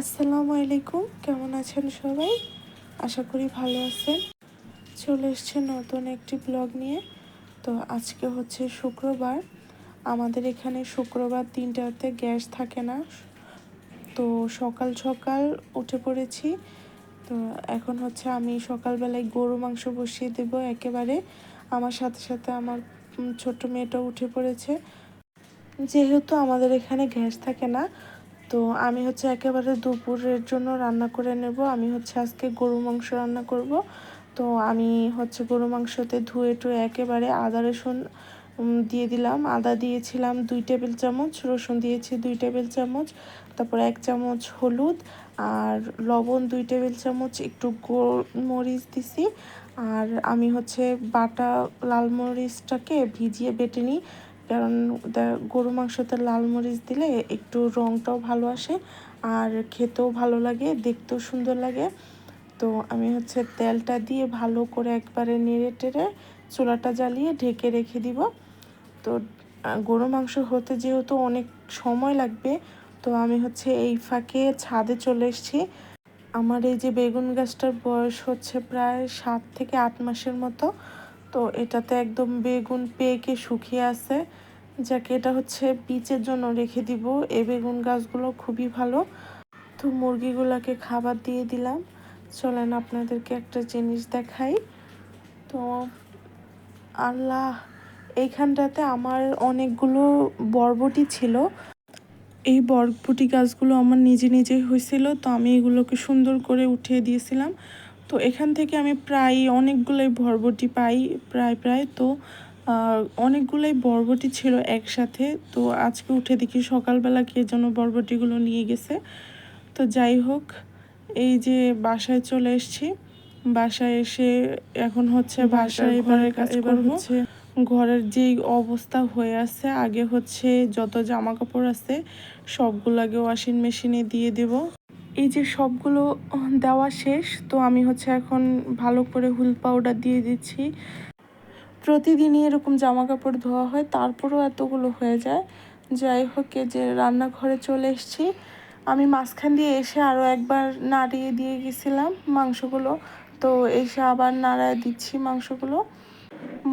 আসসালামু আলাইকুম, কেমন আছেন সবাই? আশা করি ভালো আছেন। চলে এসছে নতুন একটি ব্লগ নিয়ে। তো আজকে হচ্ছে শুক্রবার। আমাদের এখানে শুক্রবার তিনটাতে গ্যাস থাকে না। তো সকাল সকাল উঠে পড়েছি। তো এখন হচ্ছে আমি সকালবেলায় গরু মাংস বসিয়ে দেব একেবারে। আমার সাথে সাথে আমার ছোট্ট মেয়েটাও উঠে পড়েছে। যেহেতু আমাদের এখানে গ্যাস থাকে না তো আমি হচ্ছে একেবারে দুপুরের জন্য রান্না করে নেব। আমি হচ্ছে আজকে গরু মাংস রান্না করব। তো আমি হচ্ছে গরু মাংসতে ধুয়ে টুয়ে একেবারে আদা, রসুন দিয়ে দিলাম। আদা দিয়েছিলাম দুই টেবিল চামচ, রসুন দিয়েছি দুই টেবিল চামচ, তারপর এক চামচ হলুদ আর লবণ দুই টেবিল চামচ, একটু গোলমরিচ দিছি। আর আমি হচ্ছে বাটা লাল মরিচটাকে ভিজিয়ে বেটে নিই। কারণ গরু মাংসতে লাল মরিচ দিলে একটু রঙটাও ভালো আসে আর খেতেও ভালো লাগে, দেখতেও সুন্দর লাগে। তো আমি হচ্ছে তেলটা দিয়ে ভালো করে একবারে নেড়ে টেড়ে চুলাটা জ্বালিয়ে ঢেকে রেখে দিব। তো গরু মাংস হতে যেহেতু অনেক সময় লাগবে, তো আমি হচ্ছে এই ফাঁকে ছাদে চলে এসেছি। আমার এই যে বেগুন গাছটার বয়স হচ্ছে প্রায় সাত থেকে আট মাসের মতো। তো এটাতে একদম বেগুন পেকে শুকিয়ে আছে। যাকে এটা হচ্ছে বীজের জন্য রেখে দিব। এই বেগুন গাছগুলো খুবই ভালো। তো মুরগিগুলোকে খাবার দিয়ে দিলাম। চলেন আপনাদেরকে একটা জিনিস দেখাই। তো আল্লাহ, এইখানটাতে আমার অনেকগুলো বরবটি ছিল। এই বরবটি গাছগুলো আমার নিজে নিজেই হয়েছিল, তো আমি এগুলোকে সুন্দর করে উঠিয়ে দিয়েছিলাম। তো এখান থেকে আমি প্রায় অনেকগুলোই বরবটি পাই প্রায় প্রায়। তো অনেকগুলোই বরবটি ছিল একসাথে। তো আজকে উঠে দেখি সকালবেলা কে যেন বরবটিগুলো নিয়ে গেছে। তো যাই হোক এই যে বাসায় চলে এসেছি। বাসায় এসে এখন হচ্ছে বাসায় এবারে এবার হচ্ছে ঘরের যেই অবস্থা হয়ে আছে আগে হচ্ছে যত জামা কাপড় আছে সবগুলো আগে ওয়াশিং মেশিনে দিয়ে দেব। এই যে সবগুলো দেওয়া শেষ, তো আমি হচ্ছে এখন ভালো করে হুল পাউডার দিয়ে দিচ্ছি। প্রতিদিনই এরকম জামা কাপড় ধোয়া হয়, তারপরেও এতগুলো হয়ে যায়। যাই হোক যে রান্নাঘরে চলে এসেছি। আমি মাঝখান দিয়ে এসে আরও একবার নাড়িয়ে দিয়ে গেছিলাম মাংসগুলো, তো এসে আবার নাড়ায় দিচ্ছি মাংসগুলো।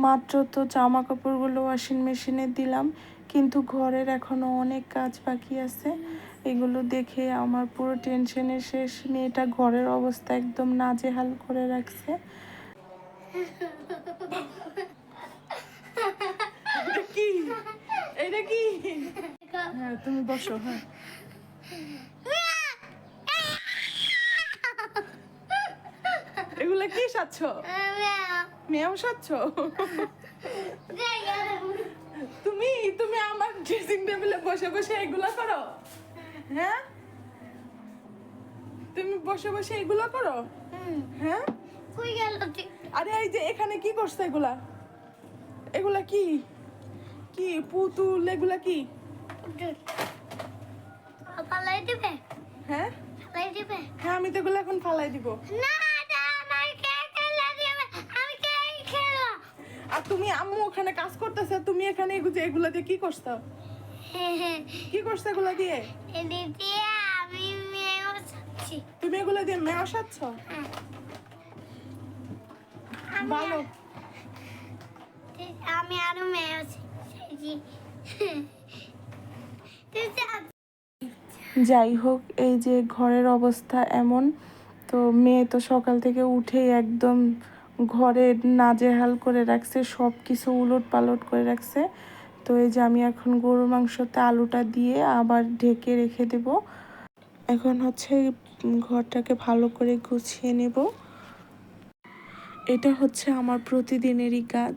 মাত্র তো জামা কাপড়গুলো ওয়াশিং মেশিনে দিলাম, কিন্তু ঘরের এখনও অনেক কাজ বাকি আছে। এগুলো দেখে আমার পুরো টেনশনের শেষ। মেয়েটা ঘরের অবস্থা একদম নাজেহাল করে রাখছে। কি? এটা কি? হ্যাঁ তুমি বসো হ্যাঁ। এগুলা কি সাচ্ছ মেয়াও সাচ্ছ তুমি তুমি আমার ড্রেসিং টেবিলে বসে বসে এগুলা করো। হ্যাঁ? তুমি বসে বসে এগুলা করো? হ্যাঁ? আরে এই যে এখানে কি করছ এগুলা? এগুলা কি? কি পুতুল এগুলা কি? পালাই দিবে? হ্যাঁ? পালাই দিবে? হ্যাঁ আমি তো এগুলো এখন ফালাই দিব। না আর তুমি আম্মু ওখানে কাজ করতেছে তুমি এখানে এগু- এগুলা দিয়ে কি করছ? কি করছ এগুলা দিয়ে? দিয়ে আমি মেয়ে বসাচ্ছি। তুমি এগুলা দিয়ে মেয়ে আসাচ্ছ আমি ভালো। আমি আরও মেয়ে বসাচ্ছি যাই হোক এই যে ঘরের অবস্থা এমন তো মেয়ে তো সকাল থেকে উঠেই একদম ঘরে নাজেহাল করে রাখছে সব কিছু উলট পালট করে রাখছে। তো এই যে আমি এখন গরুর মাংসতে আলুটা দিয়ে আবার ঢেকে রেখে দেব। এখন হচ্ছে ঘরটাকে ভালো করে গুছিয়ে নেব। এটা হচ্ছে আমার প্রতিদিনেরই কাজ।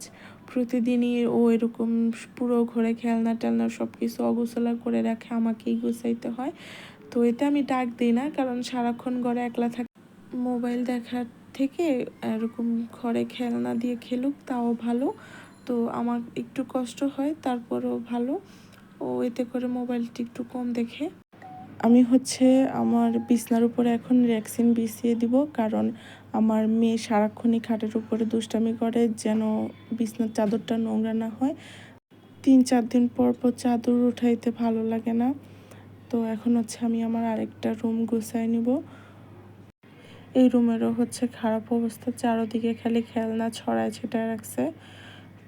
প্রতিদিনই ও এরকম পুরো ঘরে খেলনা টেলনা সব কিছু অগোছলা করে রাখে, আমাকেই গুছাইতে হয়। তো এতে আমি ডাক দিই না, কারণ সারাক্ষণ ঘরে একলা থাক মোবাইল দেখার থেকে এরকম ঘরে খেলনা দিয়ে খেলুক, তাও ভালো। তো আমার একটু কষ্ট হয়, তারপরেও ভালো। ও এতে করে মোবাইলটি একটু কম দেখে। আমি হচ্ছে আমার বিছনার উপরে এখন ভ্যাকসিন বিছিয়ে দিব, কারণ আমার মেয়ে সারাক্ষণই খাটের উপরে দুষ্টামি করে, যেন বিছনার চাদরটা নোংরা না হয়। তিন চার দিন পর পর চাদর উঠাইতে ভালো লাগে না। তো এখন হচ্ছে আমি আমার আরেকটা রুম গুছাই নিব। এই রুমেরও হচ্ছে খারাপ অবস্থা, চারোদিকে খালি খেলনা ছড়ায় ছিটায় রাখছে।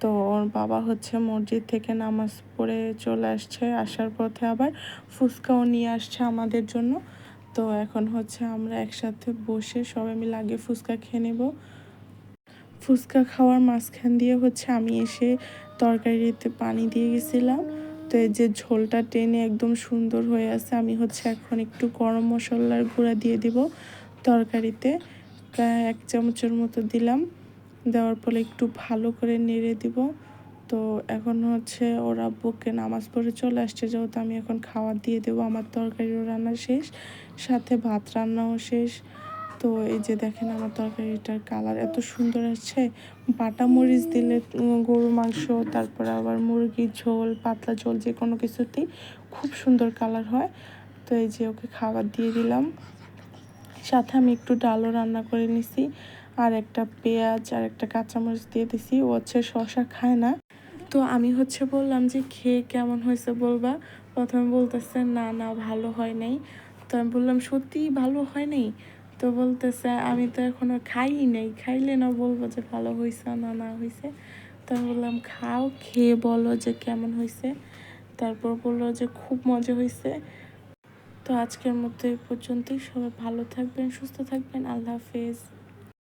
তো ওর বাবা হচ্ছে মসজিদ থেকে নামাজ পড়ে চলে আসছে, আসার পথে আবার ফুচকাও নিয়ে আসছে আমাদের জন্য। তো এখন হচ্ছে আমরা একসাথে বসে সবাই মিলে আগে ফুচকা খেয়ে নেব। ফুচকা খাওয়ার মাঝখান দিয়ে হচ্ছে আমি এসে তরকারিতে পানি দিয়ে গেছিলাম। তো এই যে ঝোলটা টেনে একদম সুন্দর হয়ে আছে, আমি হচ্ছে এখন একটু গরম মশলার গুঁড়া দিয়ে দিব তরকারিতে। এক চামচের মতো দিলাম। দেওয়ার পরে একটু ভালো করে নেড়ে দিব। তো এখন হচ্ছে ওরা বুকে নামাজ পড়ে চলে আসছে, যেহেতু আমি এখন খাবার দিয়ে দেবো, আমার তরকারিও রান্না শেষ, সাথে ভাত রান্নাও শেষ। তো এই যে দেখেন আমার তরকারিটার কালার এত সুন্দর আসছে। বাটা মরিচ দিলে গরুর মাংস, তারপরে আবার মুরগির ঝোল, পাতলা ঝোল, যে কোনো কিছুতেই খুব সুন্দর কালার হয়। তো এই যে ওকে খাবার দিয়ে দিলাম। সাথে আমি একটু ডালও রান্না করে নিছি। আর একটা পেঁয়াজ আর একটা কাঁচামরিচ দিয়ে দিছি, ও হচ্ছে শশা খায় না। তো আমি হচ্ছে বললাম যে, খেয়ে কেমন হয়েছে বলবা? প্রথমে বলতেছে, না না, ভালো হয় নাই। তো আমি বললাম সত্যিই ভালো হয় নাই? তো বলতেছে, আমি তো এখনও খাই নাই। খাইলে না বলব যে, ভালো হয়েছে না না হয়েছে তো আমি বললাম, খাও, খেয়ে বলো যে, কেমন হয়েছে তারপর বলল যে, খুব মজা হয়েছে তো আজকের মতো এই পর্যন্তই। সবাই ভালো থাকবেন, সুস্থ থাকবেন। আল্লাহ হাফেজ।